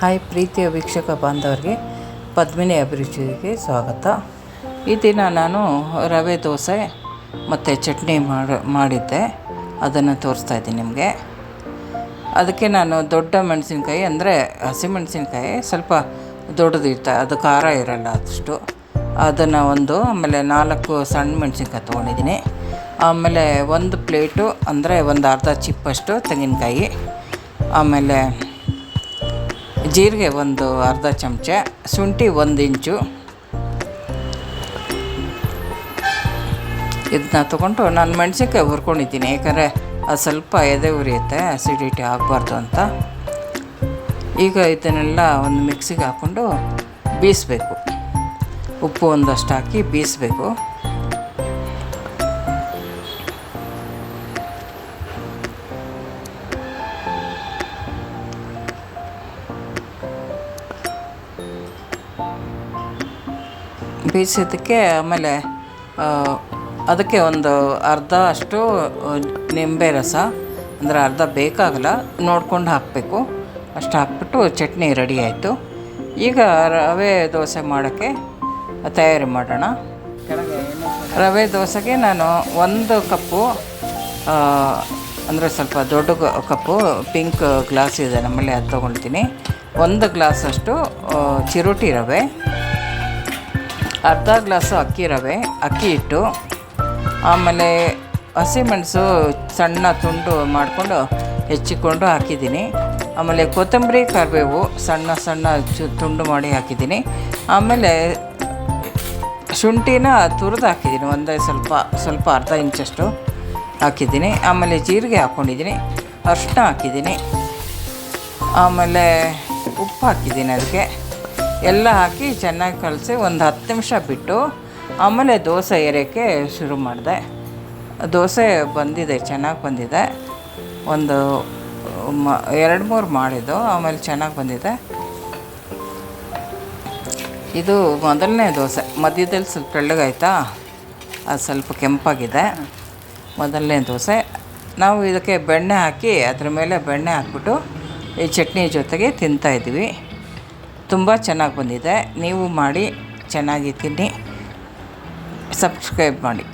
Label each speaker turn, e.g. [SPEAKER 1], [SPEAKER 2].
[SPEAKER 1] Hi ಪ್ರೀತಿಯ ವೀಕ್ಷಕ ಬಾಂಧವರಿಗೆ ಪದ್ಮಿನಿ ಅಭಿರುಚಿಗೆ ಸ್ವಾಗತ. ಈ ದಿನ ನಾನು ರವೆ ದೋಸೆ ಮತ್ತು ಚಟ್ನಿ ಮಾಡಿ, ಮಾಡಿದ್ದೆ. ಅದನ್ನು ತೋರಿಸ್ತಾ ಇದ್ದೀನಿ ನಿಮಗೆ. ಅದಕ್ಕೆ ನಾನು ದೊಡ್ಡ ಮೆಣಸಿನ್ಕಾಯಿ ಅಂದರೆ ಹಸಿಮೆಣಸಿನ್ಕಾಯಿ ಸ್ವಲ್ಪ ದೊಡ್ಡದಿರ್ತಾ ಅದು ಖಾರ ಇರಲ್ಲ ಅದಷ್ಟು ಅದನ್ನು ಒಂದು, ಆಮೇಲೆ ನಾಲ್ಕು ಸಣ್ಣ ಮೆಣಸಿನ್ಕಾಯಿ ತೊಗೊಂಡಿದ್ದೀನಿ. ಆಮೇಲೆ ಒಂದು ಪ್ಲೇಟು ಅಂದರೆ ಒಂದು ಅರ್ಧ ಚಿಪ್ಪಷ್ಟು ತೆಂಗಿನಕಾಯಿ. ಆಮೇಲೆ ಜೀರಿಗೆ ಒಂದು ಅರ್ಧ ಚಮಚ, ಶುಂಠಿ ಒಂದು ಇಂಚು. ಇದನ್ನ ತೊಗೊಂಡು ನಾನು ಮೆಣಸಿನ್ಕಾಯಿ ಹುರ್ಕೊಂಡಿದ್ದೀನಿ, ಯಾಕಂದರೆ ಅದು ಸ್ವಲ್ಪ ಎದೆ ಉರಿಯುತ್ತೆ ಅಸಿಡಿಟಿ ಆಗಬಾರ್ದು ಅಂತ. ಈಗ ಇದನ್ನೆಲ್ಲ ಒಂದು ಮಿಕ್ಸಿಗೆ ಹಾಕ್ಕೊಂಡು ಬೀಸಬೇಕು. ಉಪ್ಪು ಒಂದಷ್ಟು ಹಾಕಿ ಬೀಸಬೇಕು. ಬೇಯಿಸೋದಕ್ಕೆ ಆಮೇಲೆ ಅದಕ್ಕೆ ಒಂದು ಅರ್ಧ ಅಷ್ಟು ನಿಂಬೆ ರಸ, ಅಂದರೆ ಅರ್ಧ ಬೇಕಾಗಲ್ಲ, ನೋಡ್ಕೊಂಡು ಹಾಕಬೇಕು. ಅಷ್ಟು ಹಾಕ್ಬಿಟ್ಟು ಚಟ್ನಿ ರೆಡಿ ಆಯಿತು. ಈಗ ರವೆ ದೋಸೆ ಮಾಡೋಕ್ಕೆ ತಯಾರಿ ಮಾಡೋಣ. ರವೆ ದೋಸೆಗೆ ನಾನು ಒಂದು ಕಪ್ಪು ಅಂದರೆ ಸ್ವಲ್ಪ ದೊಡ್ಡ ಕಪ್ಪು ಪಿಂಕ್ ಗ್ಲಾಸ್ ಇದೆ ನಮ್ಮಲ್ಲಿ, ಅದು ತೊಗೊಳ್ತೀನಿ ಒಂದು ಗ್ಲಾಸಷ್ಟು ಚಿರೋಟಿ ರವೆ ಅರ್ಧ ಗ್ಲಾಸು ಅಕ್ಕಿ ರವೆ, ಅಕ್ಕಿ ಹಿಟ್ಟು, ಆಮೇಲೆ ಹಸಿಮೆಣಸು ಸಣ್ಣ ತುಂಡು ಮಾಡಿಕೊಂಡು ಹೆಚ್ಚಿಕೊಂಡು ಹಾಕಿದ್ದೀನಿ. ಆಮೇಲೆ ಕೊತ್ತಂಬರಿ ಕರಿಬೇವು ಸಣ್ಣ ಸಣ್ಣ ತುಂಡು ಮಾಡಿ ಹಾಕಿದ್ದೀನಿ. ಆಮೇಲೆ ಶುಂಠಿನ ತುರಿದು ಹಾಕಿದ್ದೀನಿ, ಒಂದೇ ಸ್ವಲ್ಪ ಸ್ವಲ್ಪ ಅರ್ಧ ಇಂಚಷ್ಟು ಹಾಕಿದ್ದೀನಿ. ಆಮೇಲೆ ಜೀರಿಗೆ ಹಾಕ್ಕೊಂಡಿದ್ದೀನಿ ಅರಿಶಿನ ಹಾಕಿದ್ದೀನಿ. ಆಮೇಲೆ ಉಪ್ಪು ಹಾಕಿದ್ದೀನಿ ಅದಕ್ಕೆ. ಎಲ್ಲ ಹಾಕಿ ಚೆನ್ನಾಗಿ ಕಲಸಿ ಒಂದು ಹತ್ತು ನಿಮಿಷ ಬಿಟ್ಟು ಆಮೇಲೆ ದೋಸೆ ಏರೋಕ್ಕೆ ಶುರು ಮಾಡಿದೆ. ದೋಸೆ ಬಂದಿದೆ, ಚೆನ್ನಾಗಿ ಬಂದಿದೆ. ಒಂದು, ಮ, ಎರಡು ಮೂರು ಮಾಡಿದ್ದು, ಆಮೇಲೆ ಚೆನ್ನಾಗಿ ಬಂದಿದೆ. ಇದು ಮೊದಲನೇ ದೋಸೆ. ಮಧ್ಯದಲ್ಲಿ ಸ್ವಲ್ಪ ತೆಳ್ಳಗಾಯ್ತಾ? ಅದು ಸ್ವಲ್ಪ ಕೆಂಪಾಗಿದೆ. ಮೊದಲನೇ ದೋಸೆ. ನಾವು ಇದಕ್ಕೆ ಬೆಣ್ಣೆ ಹಾಕಿ, ಅದ್ರ ಮೇಲೆ ಬೆಣ್ಣೆ ಹಾಕ್ಬಿಟ್ಟು ಈ ಚಟ್ನಿ ಜೊತೆಗೆ ತಿಂತಾಯಿದ್ವಿ ತುಂಬ ಚೆನ್ನಾಗಿ ಬಂದಿದೆ. ನೀವು ಮಾಡಿ ಚೆನ್ನಾಗಿ ತಿನ್ನಿ. ಸಬ್ಸ್ಕ್ರೈಬ್ ಮಾಡಿ.